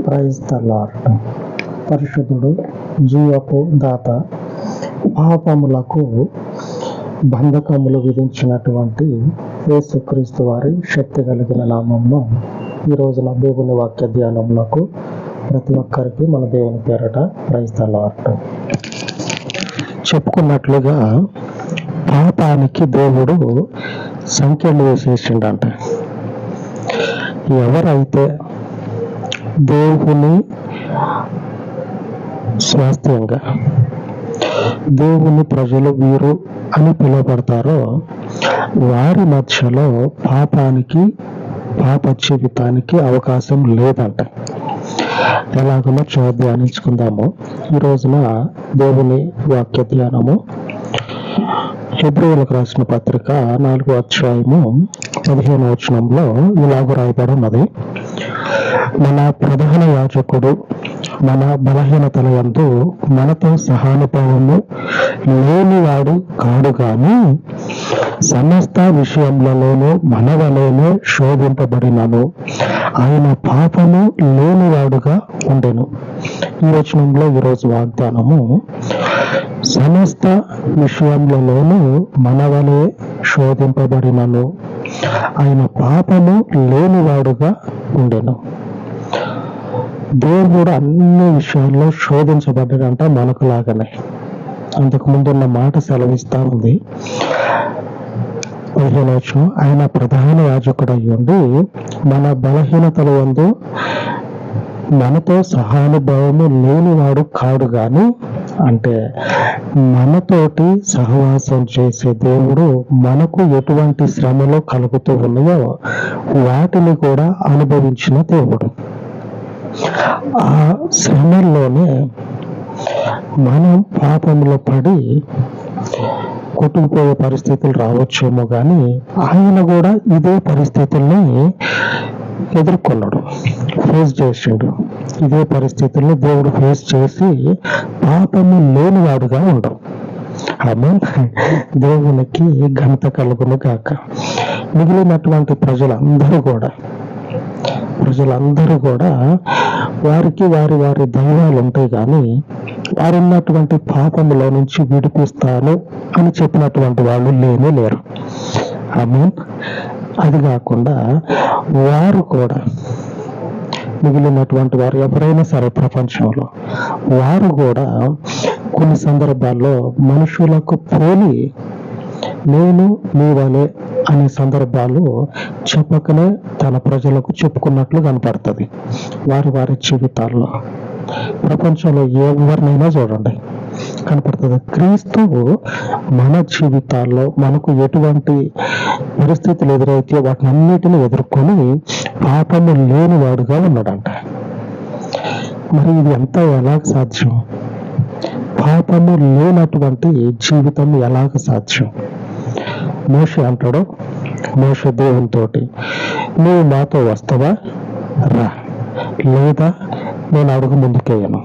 Praise the lord పరిశుద్ధుడు జీవపు దాత పాపములకు బంధకములు విధించినటువంటి యేసుక్రీస్తు వారి శక్తి కలిగిన నామంలో ఈ రోజున దేవుని వాక్య ధ్యానములకు ప్రతి ఒక్కరికి మన దేవుని పేరట ప్రైజ్ ద లార్డ్ చెప్పుకున్నట్లుగా పాపానికి దేవుడు సంఖ్యలు వేసేసిండంట ఎవరైతే దేవుని స్వాస్థ్యంగా దేవుని ప్రజలు వీరు అని పిలువబడతారో వారి మధ్యలో పాపానికి పాప జీవితానికి అవకాశం లేదంట. ఎలాగో చూ ధ్యానించుకుందాము. ఈ రోజున దేవుని వాక్య ధ్యానము. ఫిబ్రవరికి రాసిన పత్రిక నాలుగో అధ్యాయము పదిహేను వచనంలో ఇలాగ రాయబడి ఉన్నది. మన ప్రధాన యాచకుడు మన బలహీనతల యందు మనతో సహానుభావము లేనివాడు కాడు గాని సమస్త విషయములలోనూ మన శోధింపబడినను ఆయన పాపము లేనివాడుగా ఉండెను. ఈ వచనంలో ఈరోజు వాగ్దానము సమస్త విషయములలోనూ మనవలే శోధింపబడినను ఆయన పాపము లేనివాడుగా ఉండెను. దేవుడు అన్ని విషయాల్లో శోధించబడ్డాడంట మనకు లాగానే అంతకు ముందున్న మాట సెలవిస్తా ఉంది. పదిహేను ఆయన ప్రధాన యాజకుడు అయ్యుండి మన బలహీనతల వందు మనతో సహానుభావము లేనివాడు కాడు గాని అంటే మనతోటి సహవాసం చేసే దేవుడు మనకు ఎటువంటి శ్రమలు కలుగుతూ ఉన్నాయో వాటిని కూడా అనుభవించిన దేవుడు. ఆ శ్రమల్లోనే మనం పాపంలో పడి కొట్టుకుపోయే పరిస్థితులు రావచ్చేమో కానీ ఆయన కూడా ఇదే పరిస్థితుల్ని ఎదుర్కొన్నాడు. ఫేస్ చేసిండు. ఇదే పరిస్థితుల్లో దేవుడు ఫేస్ చేసి పాపము లేనివాడుగా ఉండవు ఆమె దేవునికి ఘనత కలుగును కాక మిగిలినటువంటి ప్రజలందరూ కూడా ప్రజలందరూ కూడా వారికి వారి వారి దైవాలు ఉంటాయి కానీ వారున్నటువంటి పాపంలో పాపములో నుంచి విడిపిస్తాను అని చెప్పినటువంటి వాళ్ళు లేనే లేరు. ఐ మీన్ అది కాకుండా వారు కూడా మిగిలినటువంటి వారు ఎవరైనా సరే ప్రపంచంలో వారు కూడా కొన్ని సందర్భాల్లో మనుషులకు పోలి నేను మీ వలె అనే సందర్భాలు చెప్పకనే తన ప్రజలకు చెప్పుకున్నట్లు కనపడుతుంది. వారి వారి జీవితాల్లో ప్రపంచంలో ఎవరినైనా చూడండి. కనపడుతుంది. క్రీస్తు మన జీవితాల్లో మనకు ఎటువంటి పరిస్థితులు ఎదురైతే వాటిని అన్నిటిని ఎదుర్కొని పాపము లేనివాడుగా ఉన్నాడంట. మరి ఇది ఎంత ఎలాగ సాధ్యం? పాపము లేనటువంటి జీవితం ఎలాగ సాధ్యం? మోషి అంటాడు మోష దేవునితో నువ్వు మాతో వస్తావా? రా. లేదా నేను అడుగు ముందుకేయను.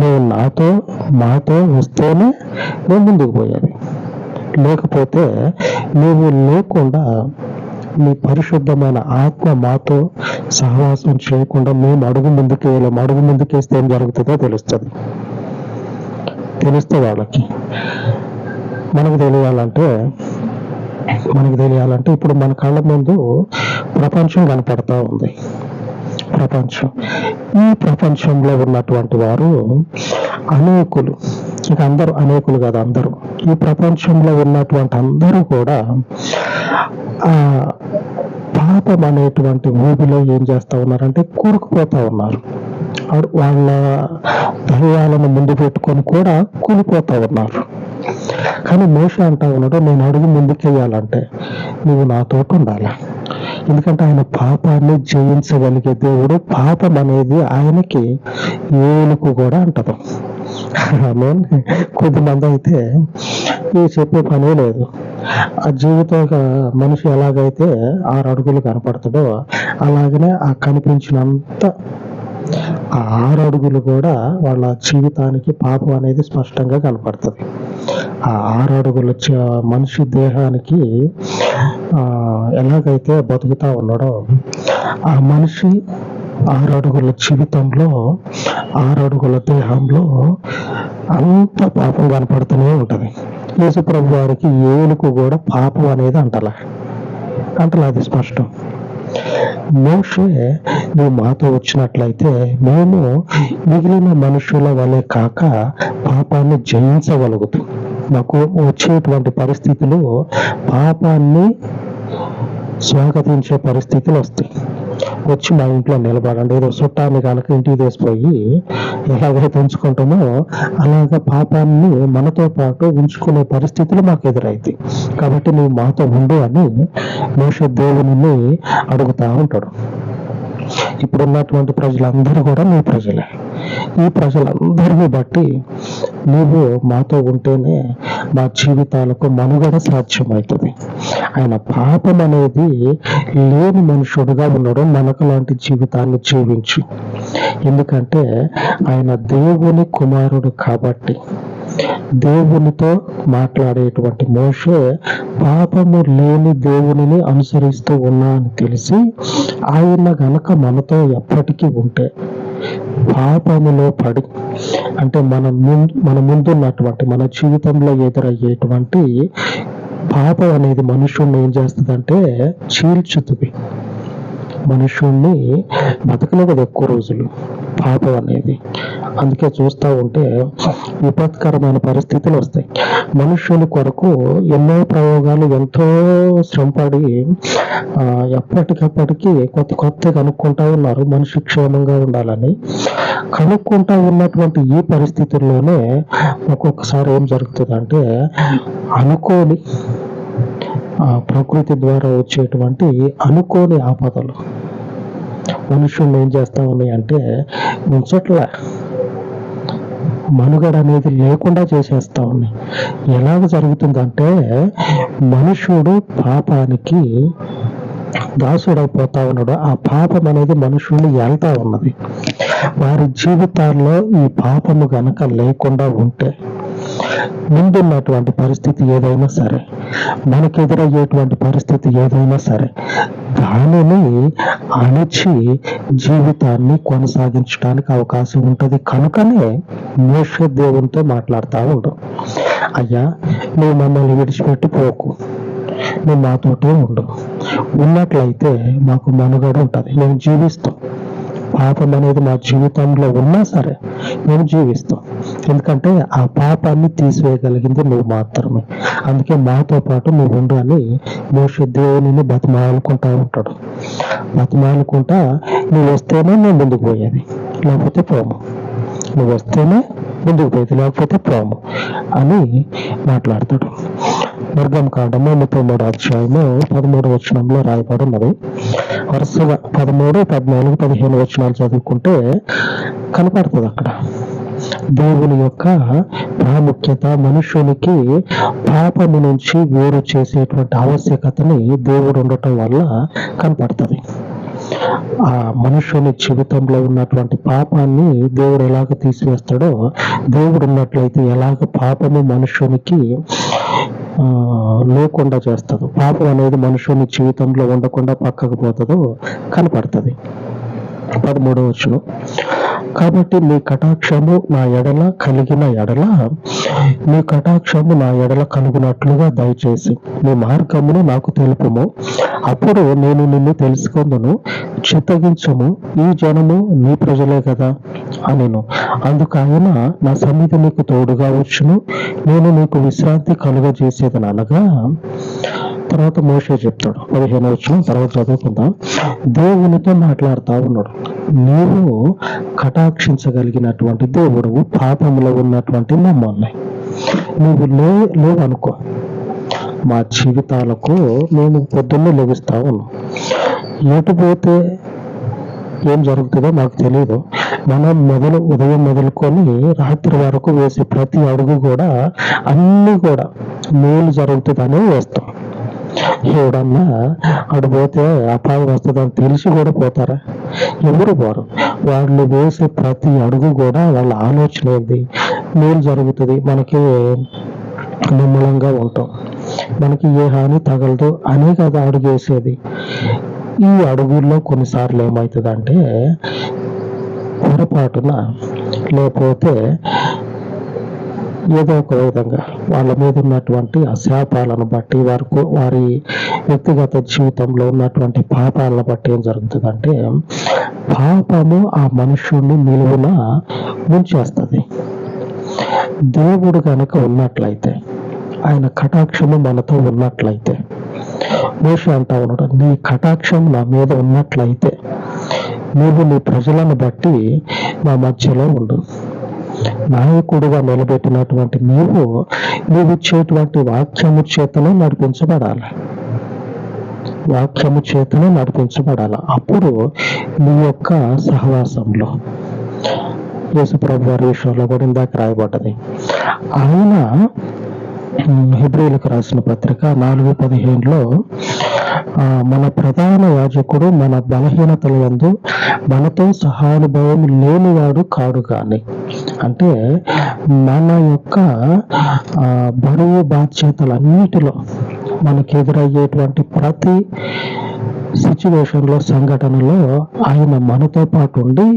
నువ్వు నాతో మాతో వస్తేనే నేను ముందుకు పోయాను లేకపోతే నువ్వు లేకుండా నీ పరిశుద్ధమైన ఆత్మ మాతో సహవాసం చేయకుండా మేము అడుగు ముందుకేయలేము అడుగు ముందుకేస్తే ఏం జరుగుతుందో తెలుస్తుంది. తెలుస్తుంది వాళ్ళకి. మనకు తెలియాలంటే మనకు తెలియాలంటే ఇప్పుడు మన కళ్ళ ముందు ప్రపంచం కనపడతా ఉంది. ప్రపంచం. ఈ ప్రపంచంలో ఉన్నటువంటి వారు అనేకులు. ఇక అందరూ అనేకులు కదా అందరూ. ఈ ప్రపంచంలో ఉన్నటువంటి అందరూ కూడా ఆ పాపం అనేటువంటి ఊబిలో ఏం చేస్తా ఉన్నారంటే కూరుకుపోతా ఉన్నారు. వాళ్ళ దైవాలను ముందు పెట్టుకొని కూడా కూలిపోతా ఉన్నారు. కానీ మోష అంటా ఉన్నాడు నేను అడుగు ముందుకెయ్యాలంటే నువ్వు నాతో ఉండాలి? ఎందుకంటే ఆయన పాపాన్ని జయించగలిగే దేవుడు పాపం అనేది ఆయనకి ఏలుకు కూడా అంటదు. ఆమె కొద్దిమంది అయితే ఇది చెప్పే పనే లేదు. ఆ జీవితం మనిషి ఎలాగైతే ఆరు అడుగులు కనపడుతుందో అలాగనే ఆ కనిపించినంత ఆ ఆరు అడుగులు కూడా వాళ్ళ జీవితానికి పాపం అనేది స్పష్టంగా కనపడుతుంది. ఆ ఆరు అడుగులు చ- మనిషి దేహానికి ఆ, ఎలాగైతే బతుకుతా ఉన్నాడో ఆ మనిషి ఆరు అడుగుల జీవితంలో ఆరు అడుగుల దేహంలో అంత పాపం కనపడుతూనే ఉంటుంది. యేసుప్రభు వారికి ఏలుకు కూడా పాపం అనేది అంటలా. అంటలా అది స్పష్టం. మోషే నువ్వు మాతో వచ్చినట్లయితే మేము మిగిలిన మనుషుల వలె కాక పాపాన్ని జయించగలుగుతాం. మాకు వచ్చేటువంటి పరిస్థితులు పాపాన్ని స్వాగతించే పరిస్థితులు వస్తాయి. వచ్చి మా ఇంట్లో నిలబడండి. ఏదో చుట్టాన్ని కనుక ఇంటికి తీసిపోయి ఎలాగైతే ఉంచుకుంటామో అలాగ పాపాన్ని మనతో పాటు ఉంచుకునే పరిస్థితులు మాకు ఎదురైతాయి. కాబట్టి నువ్వు మాతో ఉండు అని మోష దేవుని అడుగుతా ఉంటాడు. ఇప్పుడున్నటువంటి ప్రజలందరూ కూడా నీ ప్రజలే. ఈ ప్రజలందరినీ బట్టి నువ్వు మాతో ఉంటేనే మా జీవితాలకు మనుగడ సాధ్యమవుతుంది. ఆయన పాపం అనేది లేని మనుషుడుగా ఉండడం మనకు లాంటి జీవితాన్ని జీవించి. ఎందుకంటే ఆయన దేవుని కుమారుడు కాబట్టి. దేవునితో మాట్లాడేటువంటి మోషే పాపము లేని దేవునిని అనుసరిస్తూ ఉన్నా అని తెలిసి ఆయన గనక మనతో ఎప్పటికీ ఉంటే పాపములో పడి అంటే మన ముందు మన ముందున్నటువంటి మన జీవితంలో ఎదురయ్యేటువంటి పాపం అనేది మనుషుడిని ఏం చేస్తుందంటే చీల్చుతుంది. మనుషుణ్ణి బతకలేదు ఎక్కువ రోజులు పాపం అనేది. అందుకే చూస్తూ ఉంటే విపత్కరమైన పరిస్థితులు వస్తాయి. మనుషుల కొరకు ఎన్నో ప్రయోగాలు ఎంతో శ్రమపడి ఎప్పటికప్పటికీ ఎప్పటికప్పటికి కొత్త కొత్త కనుక్కుంటా ఉన్నారు మనిషి క్షేమంగా ఉండాలని. కనుక్కుంటా ఉన్నటువంటి ఈ పరిస్థితుల్లోనే ఒక్కొక్కసారి ఏం జరుగుతుందంటే అనుకోని ప్రకృతి ద్వారా వచ్చేటువంటి అనుకోని ఆపదలు. మనుషుల్ని ఏం చేస్తా ఉన్నాయి అంటే మనుగడ అనేది లేకుండా చేసేస్తా ఉన్నాయి. ఎలాగ జరుగుతుందంటే మనుషుడు పాపానికి దాసుడైపోతా ఉన్నాడు. ఆ పాపం అనేది మనుషుల్ని వెళ్తా ఉన్నది. వారి జీవితాల్లో ఈ పాపము గనక లేకుండా ఉంటే ముందున్నటువంటి పరిస్థితి ఏదైనా సరే మనకెదురయ్యేటువంటి పరిస్థితి ఏదైనా సరే దానిని అణిచి జీవితాన్ని కొనసాగించడానికి అవకాశం ఉంటుంది. కనుకనే మోష దేవునితో మాట్లాడుతూ అయ్యా నువ్వు మమ్మల్ని విడిచిపెట్టి పోకు. నువ్వు మాతోటే ఉండు. ఉన్నట్లయితే మాకు మనుగడ ఉంటుంది. మేము జీవిస్తాం. పాపం అనేది మా జీవితంలో ఉన్నా సరే మేము జీవిస్తాం. ఎందుకంటే ఆ పాపాన్ని తీసివేయగలిగింది నువ్వు మాత్రమే. అందుకే మాతో పాటు నువ్వు ఉండు అని మోష దేవుని బతిమాలుకుంటా ఉంటాడు. బతిమాలుకుంటా నువ్వు వస్తేనే మేము ముందుకు పోయేది. లేకపోతే పోము. నువ్వు వస్తేనే ముందుకు పోయేది. లేకపోతే పోము అని మాట్లాడతాడు. మార్గం కాండము ముప్పై మూడు అధ్యాయము పదమూడు వచనంలో రాయబడి ఉన్నది. వరుసగా పదమూడు పద్నాలుగు పదిహేను వచనాలు చదువుకుంటే కనపడుతుంది అక్కడ. దేవుని యొక్క ప్రాముఖ్యత మనుషునికి పాపము నుంచి వేరు చేసేటువంటి ఆవశ్యకతని దేవుడు ఉండటం వల్ల కనపడుతుంది. ఆ మనుషుని జీవితంలో ఉన్నటువంటి పాపాన్ని దేవుడు ఎలాగ తీసివేస్తాడో దేవుడు ఉన్నట్లయితే ఎలాగ పాపము మనుషునికి ఆ, లేకుండా చేస్తుంది పాపం అనేది మనుషుని జీవితంలో ఉండకుండా పక్కకు పోతుందో కనపడుతుంది. పదమూడవ వచ్చును కాబట్టి మీ కటాక్షము నా ఎడల కలిగిన ఎడల మీ కటాక్షము నా ఎడల కలుగునట్లుగా దయచేసి మీ మార్గమును నాకు తెలుపుము. అప్పుడు నేను నిన్ను తెలుసుకుందును చిత్తగించము. ఈ జనము నీ ప్రజలే కదా అనెను. అందుకు ఆయన నా సన్నిధి నీకు తోడుగా వచ్చును. నేను నీకు విశ్రాంతి కలుగజేసేదని అనగా తర్వాత మోషే చెప్తాడు. పదిహేను వచ్చిన తర్వాత చదువుకుందాం. దేవునితో మాట్లాడుతా ఉన్నాడు. నీవు కటాక్షించగలిగినటువంటి దేవుడు పాపంలో ఉన్నటువంటి మమ్మల్ని. నువ్వు లే లేవనుకో. మా జీవితాలకు మేము పొద్దున్నే లభిస్తా ఉన్నాం. ఎటు పోతే ఏం జరుగుతుందో మాకు తెలియదు మనం మొదలు ఉదయం మొదలుకొని రాత్రి వరకు వేసే ప్రతి అడుగు కూడా అన్ని కూడా మేలు జరుగుతుందనే వేస్తాం. ఎవడన్నా అటు పోతే అపాయం వస్తుందని తెలిసి కూడా పోతారా? ఎవరు పోరు? వాళ్ళు వేసే ప్రతి అడుగు కూడా వాళ్ళ ఆలోచన ఏంది? మేలు జరుగుతుంది మనకి నిమ్మలంగా ఉంటాం. మనకి ఏ హాని తగలదు అనే కదా అడుగు వేసేది. ఈ అడుగుల్లో కొన్నిసార్లు ఏమవుతుందంటే పొరపాటున లేకపోతే ఏదో ఒక విధంగా వాళ్ళ మీద ఉన్నటువంటి ఆ శాపాలను బట్టి వారి వారి వ్యక్తిగత జీవితంలో ఉన్నటువంటి పాపాలను బట్టి ఏం జరుగుతుందంటే పాపము ఆ మనుషుణ్ణి నిలువున ముంచేస్తుంది. దేవుడు కనుక ఉన్నట్లయితే ఆయన కటాక్షము మనతో ఉన్నట్లయితే మోషి అంటా ఉన్నాడు నీ కటాక్షం నా మీద ఉన్నట్లయితే నీవు నీ ప్రజలను బట్టి నా మధ్యలో ఉండు. నాయకుడుగా నిలబెట్టినటువంటి నీవు నీవు ఇచ్చేటువంటి వాక్యము చేతనే నడిపించబడాలి. వాక్యము చేతనే నడిపించబడాలి. అప్పుడు నీ యొక్క సహవాసంలో యేసుప్రభు వారి విషయంలో కూడా ఇందాక రాయబడ్డది. ఆయన హిబ్రిలకు రాసిన పత్రిక నాలుగు పదిహేనులో మన ప్రధాన యాజకుడు మన బలహీనతల ఎందు మనతో సహానుభవం లేనివాడు కాడు కానీ అంటే మన యొక్క బరువు బాధ్యతలన్నిటిలో మనకు ఎదురయ్యేటువంటి ప్రతి సిచ్యువేషన్లో సంఘటనలో ఆయన మనతో పాటు ఉండి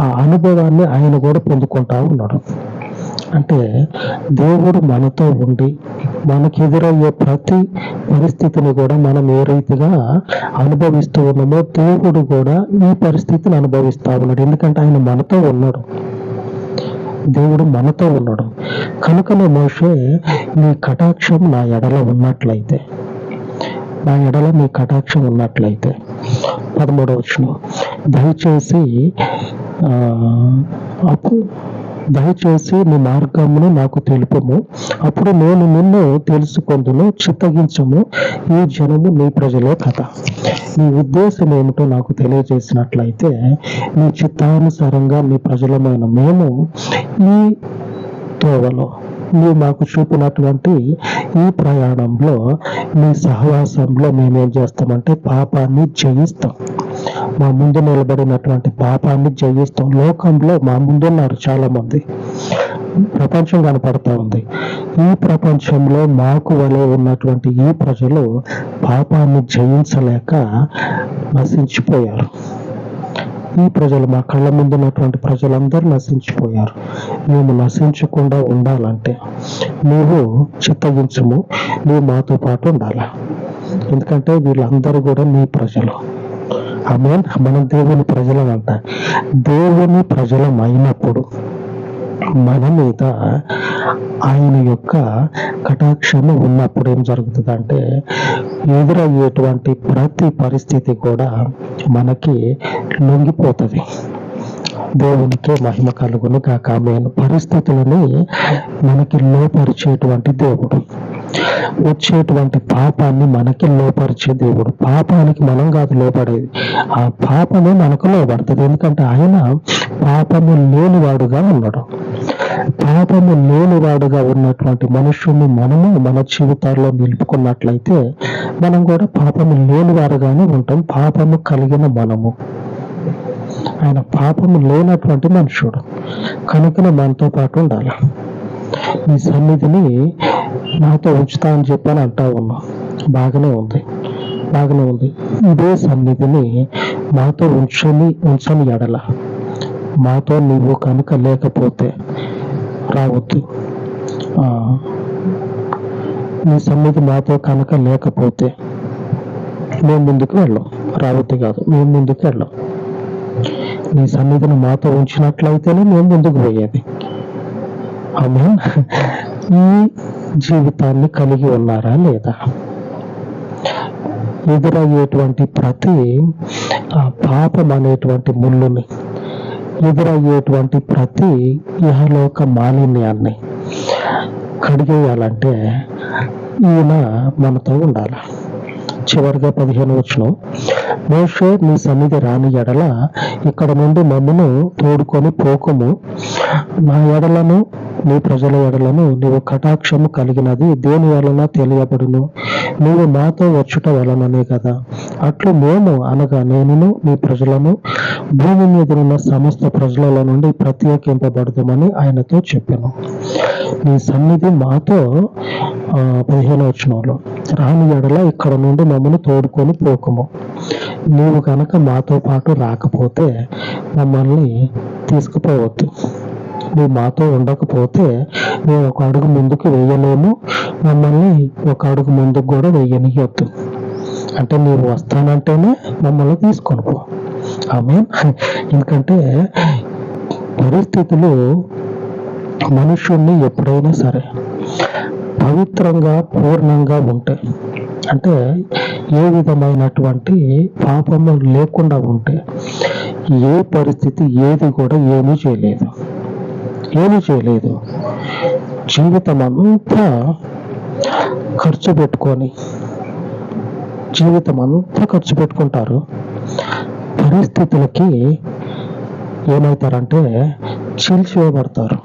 ఆ అనుభవాన్ని ఆయన కూడా పొందుకుంటా ఉన్నాడు. అంటే దేవుడు మనతో ఉండి మనకి ఎదురయ్యే ప్రతి పరిస్థితిని కూడా మనం ఏ రీతిగా అనుభవిస్తూ ఉన్నామో దేవుడు కూడా ఈ పరిస్థితిని అనుభవిస్తూ ఉన్నాడు. ఎందుకంటే ఆయన మనతో ఉన్నాడు. దేవుడు మనతో ఉన్నాడు. కనుకనే మోషే నీ కటాక్షం నా ఎడల ఉన్నట్లయితే నా ఎడల నీ కటాక్షం ఉన్నట్లయితే పదమూడవ వచ్చిన దయచేసి ఆ, దయచేసి నీ మార్గమును నాకు తెలుపము. అప్పుడు నేను నిన్ను తెలుసుకొందును చిత్తగించము. ఈ జనము నీ ప్రజలే కదా. నీ ఉద్దేశం ఏమిటో నాకు తెలియజేసినట్లయితే నీ చిత్తానుసారంగా నీ ప్రజలమైన మేము ఈ తోవలో నువ్వు మాకు చూపినటువంటి ఈ ప్రయాణంలో నీ సహవాసంలో మేమేం చేస్తామంటే పాపాన్ని జయిస్తాం. మా ముందు నిలబడినటువంటి పాపాన్ని జయిస్తాం లోకంలో మా ముందున్నారు చాలా మంది ప్రపంచం కనపడతా ఉంది. ఈ ప్రపంచంలో మాకు వలె ఉన్నటువంటి ఈ ప్రజలు పాపాన్ని జయించలేక నశించిపోయారు. ఈ ప్రజలు మా కళ్ళ ముందు ఉన్నటువంటి ప్రజలందరూ నశించిపోయారు. మేము నశించకుండా ఉండాలంటే నువ్వు చిత్తగించము నువ్వు మాతో పాటు ఉండాలి? ఎందుకంటే వీళ్ళందరూ కూడా నీ ప్రజలు. అమేన్ మనం దేవుని ప్రజలం అంట దేవుని ప్రజలం అయినప్పుడు మన మీద ఆయన యొక్క కటాక్షము ఉన్నప్పుడు ఏం జరుగుతుందంటే ఎదురయ్యేటువంటి ప్రతి పరిస్థితి కూడా మనకి లొంగిపోతుంది. దేవునికి మహిమ కలుగును కాక ఆమెను. పరిస్థితులని మనకి లోపరిచేటువంటి దేవుడు. వచ్చేటువంటి పాపాన్ని మనకి లోపరిచే దేవుడు. పాపానికి మనం కాదు లోపడేది. ఆ పాపమే మనకు లోపడుతుంది ఎందుకంటే ఆయన పాపము లేనివాడుగా ఉన్నాడు. పాపము లేనివాడుగా ఉన్నటువంటి మనుషుల్ని మనము మన జీవితాల్లో నిలుపుకున్నట్లయితే మనం కూడా పాపము లేనివారుగానే ఉంటాం. పాపము కలిగిన మనము. ఆయన పాపము లేనటువంటి మనుషుడు. కనుకనే మనతో పాటు ఉండాలి. ఈ సన్నిధిని నాతో ఉంచుతా అని చెప్పని అంటా ఉన్నా. బాగానే ఉంది. బాగానే ఉంది. ఇదే సన్నిధిని మాతో ఉంచని ఉంచని ఎడల. మాతో నీవు కనుక లేకపోతే రావద్దు. నీ సన్నిధి మాతో కనుక లేకపోతే మేము ముందుకు వెళ్ళాం. రావద్దు కాదు మేము ముందుకు వెళ్ళాం. నీ సన్నిధిని మాతో ఉంచినట్లయితేనే మేము ముందుకు పోయేది. ఆమె ఈ జీవితాన్ని కలిగి ఉన్నారా లేదా? ఎదురయ్యేటువంటి ప్రతి పాపం అనేటువంటి ముళ్ళుని ఎదురయ్యేటువంటి ప్రతి ఇహలోక మాలిన్యాన్ని కడిగేయాలంటే ఈయన మనతో ఉండాలి. చివరిగా పదిహేను వచ్చిన మోషే నీ సన్నిధి రాని ఎడల ఇక్కడ నుండి మమ్మను తోడుకొని పోకము. నా ఎడలను నీ ప్రజల ఎడలను నీవు కటాక్షము కలిగినది దేని వలన తెలియబడును? నీవు మాతో వచ్చుట వలననే కదా. అట్లు మేము అనగా నేనును నీ ప్రజలను భూమి మీద ఉన్న సమస్త ప్రజల నుండి ప్రత్యేకింపబడదామని ఆయనతో చెప్పాను. నీ సన్నిధి మాతో పదిహేను వచ్చినలో రాని ఎడల ఇక్కడ నుండి మమ్మల్ని తోడుకొని పోకము. నీవు కనుక మాతో పాటు రాకపోతే మమ్మల్ని తీసుకుపోవద్దు. నువ్వు మాతో ఉండకపోతే మేము ఒక అడుగు ముందుకు వేయలేము మమ్మల్ని ఒక అడుగు ముందుకు కూడా వేయనియొద్దు అంటే నీవు వస్తానంటేనే మమ్మల్ని తీసుకొని పో. ఆమె ఎందుకంటే పరిస్థితులు మనుషుణ్ణి ఎప్పుడైనా సరే పవిత్రంగా పూర్ణంగా ఉంటాయి. అంటే ఏ విధమైనటువంటి పాపము లేకుండా ఉంటే ఏ పరిస్థితి ఏది కూడా ఏమీ చేయలేదు. ఏమీ చేయలేదు. జీవితం అంతా ఖర్చు పెట్టుకొని జీవితం అంతా ఖర్చు పెట్టుకుంటారు. పరిస్థితులకి ఏమవుతారంటే చీల్చివేయబడతారు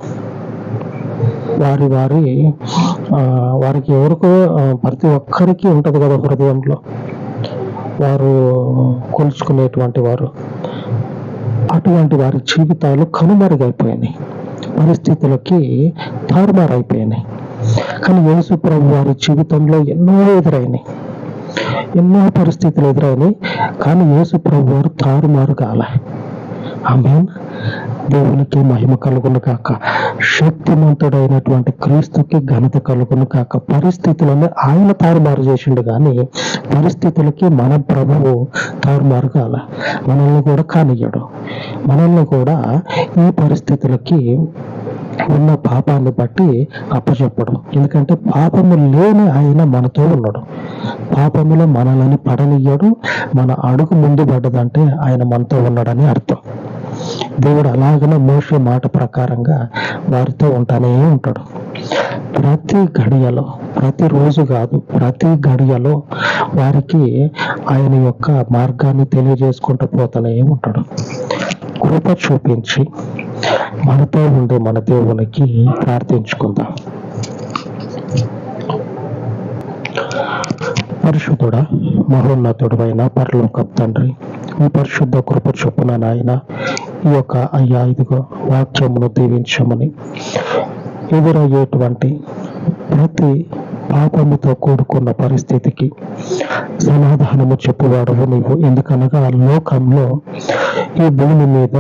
వారి వారి ఆ, వారికి ఎవరికో ప్రతి ఒక్కరికి ఉంటది కదా హృదయంలో. వారు కొలుచుకునేటువంటి వారు. అటువంటి వారి జీవితాలు కనుమరుగైపోయినాయి. పరిస్థితులకి తారుమారైపోయినాయి. కానీ యేసు ప్రభు వారి జీవితంలో ఎన్నో ఎదురైనాయి. ఎన్నో పరిస్థితులు ఎదురైనాయి. కానీ యేసు ప్రభు వారు తారుమారు కాలే. ఆమె దేవునికి మహిమ కలుగును కాక శక్తిమంతుడైనటువంటి క్రీస్తుకి ఘనత కలుగును కాక పరిస్థితులను ఆయన తారుమారు చేసిండు కానీ పరిస్థితులకి మన ప్రభువు తారుమారు కాల. మనల్ని కూడా కానియ్యడు. మనల్ని కూడా ఈ పరిస్థితులకి ఉన్న పాపాన్ని బట్టి అప్పచెప్పడు. ఎందుకంటే పాపము లేని ఆయన మనతో ఉండడం. పాపములో మనల్ని పడనియ్యడు మన అడుగు ముందు పడ్డదంటే ఆయన మనతో ఉన్నాడని అర్థం. దేవుడు అలాగనే మోసే మాట ప్రకారంగా వారితో ఉంటానే ఉంటాడు. ప్రతి గడియలో ప్రతి రోజు కాదు ప్రతి గడియలో వారికి ఆయన యొక్క మార్గాన్ని తెలియజేసుకుంటూ పోతూనే ఉంటాడు. కృప చూపించి మనతో ఉండే మన దేవునికి ప్రార్థించుకుందాం. పరిశుద్ధుడా మహోన్నతుడు అయిన పరలోక తండ్రి మీ పరిశుద్ధ కృప చొప్పున నాయన ఈ యొక్క అయ్యా ఇదిగో వాక్యమును దీవించమని ఎదురయ్యేటువంటి ప్రతి పాపముతో కూడుకున్న పరిస్థితికి సమాధానము చెప్పువాడవు నీవు. ఎందుకనగా లోకంలో ఈ భూమి మీద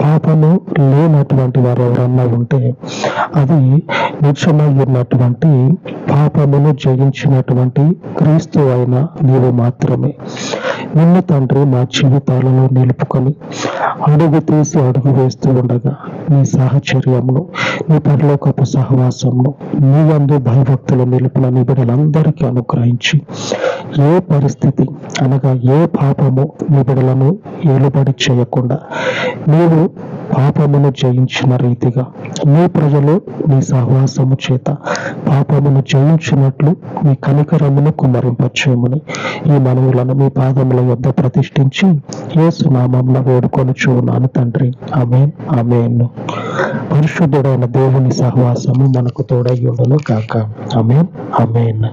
పాపము లేనటువంటి వారు ఎవరన్నా ఉంటే అది ఉన్నటువంటి పాపమును జయించినటువంటి క్రీస్తు అయిన నీవు మాత్రమే. నిన్ను తండ్రి మా జీవితాలలో నిలుపుకొని అడుగు తీసి అడుగు వేస్తూ ఉండగా నీ సాహచర్యమును నీ పరలోకపు సహవాసమును నీ అందు భయభక్తులు నిలుపున నీ బిడ్డలందరికీ అనుగ్రహించి ఏ పరిస్థితి అనగా ఏ పాపము నీ బిడ్డలను ఏలుబడి చేయకుండా నీవు పాపమును జయించిన రీతిగా నీ ప్రజలు నీ సహవాసము చేత పాపమును జయించినట్లు నీ కనికరమును కుమ్మరింపచేయమని ఈ మనవులను మీ పాదముల వద్ద ప్రతిష్ఠించి ఏసునామంలో వేడుకొని చూనాను తండ్రి. అమేన్ అమేన్ పరిశుద్ధుడైన దేవుని సహవాసము మనకు తోడయ్యుడను కాక అమేన్ అమేన్